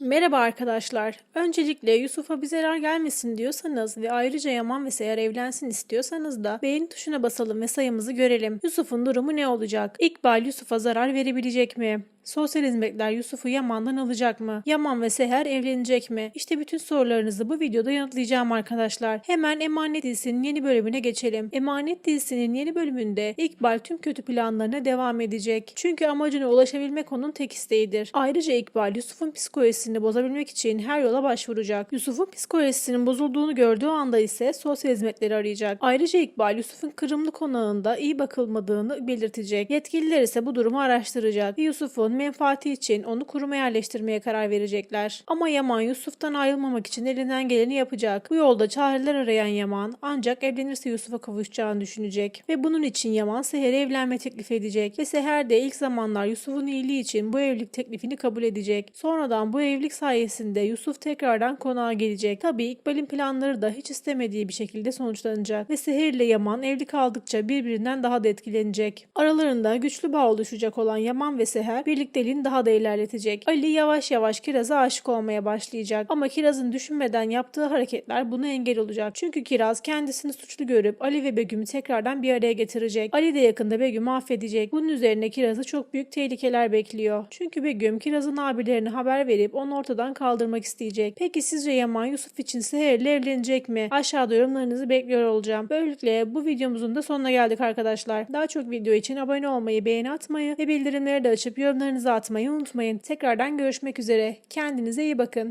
Merhaba arkadaşlar. Öncelikle Yusuf'a bir zarar gelmesin diyorsanız ve ayrıca Yaman ve Seher evlensin istiyorsanız da beğeni tuşuna basalım ve sayımızı görelim. Yusuf'un durumu ne olacak? İkbal Yusuf'a zarar verebilecek mi? Sosyal hizmetler Yusuf'u Yaman'dan alacak mı? Yaman ve Seher evlenecek mi? İşte bütün sorularınızı bu videoda yanıtlayacağım arkadaşlar. Hemen Emanet dizisinin yeni bölümüne geçelim. Emanet dizisinin yeni bölümünde İkbal tüm kötü planlarına devam edecek. Çünkü amacına ulaşabilmek onun tek isteğidir. Ayrıca İkbal Yusuf'un psikolojisini bozabilmek için her yola başvuracak. Yusuf'un psikolojisinin bozulduğunu gördüğü anda ise sosyal hizmetleri arayacak. Ayrıca İkbal Yusuf'un Kırımlı konağında iyi bakılmadığını belirtecek. Yetkililer ise bu durumu araştıracak Yusuf'un menfaati için onu kuruma yerleştirmeye karar verecekler. Ama Yaman Yusuf'tan ayrılmamak için elinden geleni yapacak. Bu yolda çareler arayan Yaman ancak evlenirse Yusuf'a kavuşacağını düşünecek. Ve bunun için Yaman Seher'e evlenme teklif edecek. Ve Seher de ilk zamanlar Yusuf'un iyiliği için bu evlilik teklifini kabul edecek. Sonradan bu evlilik sayesinde Yusuf tekrardan konağa gelecek. Tabii İkbal'in planları da hiç istemediği bir şekilde sonuçlanacak. Ve Seher ile Yaman evli kaldıkça birbirinden daha da etkilenecek. Aralarında güçlü bağ oluşacak olan Yaman ve Seher birlikteliğini daha da ilerletecek. Ali yavaş yavaş Kiraz'a aşık olmaya başlayacak. Ama Kiraz'ın düşünmeden yaptığı hareketler buna engel olacak. Çünkü Kiraz kendisini suçlu görüp Ali ve Begüm'ü tekrardan bir araya getirecek. Ali de yakında Begüm'ü affedecek. Bunun üzerine Kiraz'ı çok büyük tehlikeler bekliyor. Çünkü Begüm Kiraz'ın abilerine haber verip onu ortadan kaldırmak isteyecek. Peki sizce Yaman Yusuf için Seher ile evlenecek mi? Aşağıda yorumlarınızı bekliyor olacağım. Böylelikle bu videomuzun da sonuna geldik arkadaşlar. Daha çok video için abone olmayı, beğeni atmayı ve bildirimleri de açıp yorumlarınızı atmayı unutmayın. Tekrardan görüşmek üzere. Kendinize iyi bakın.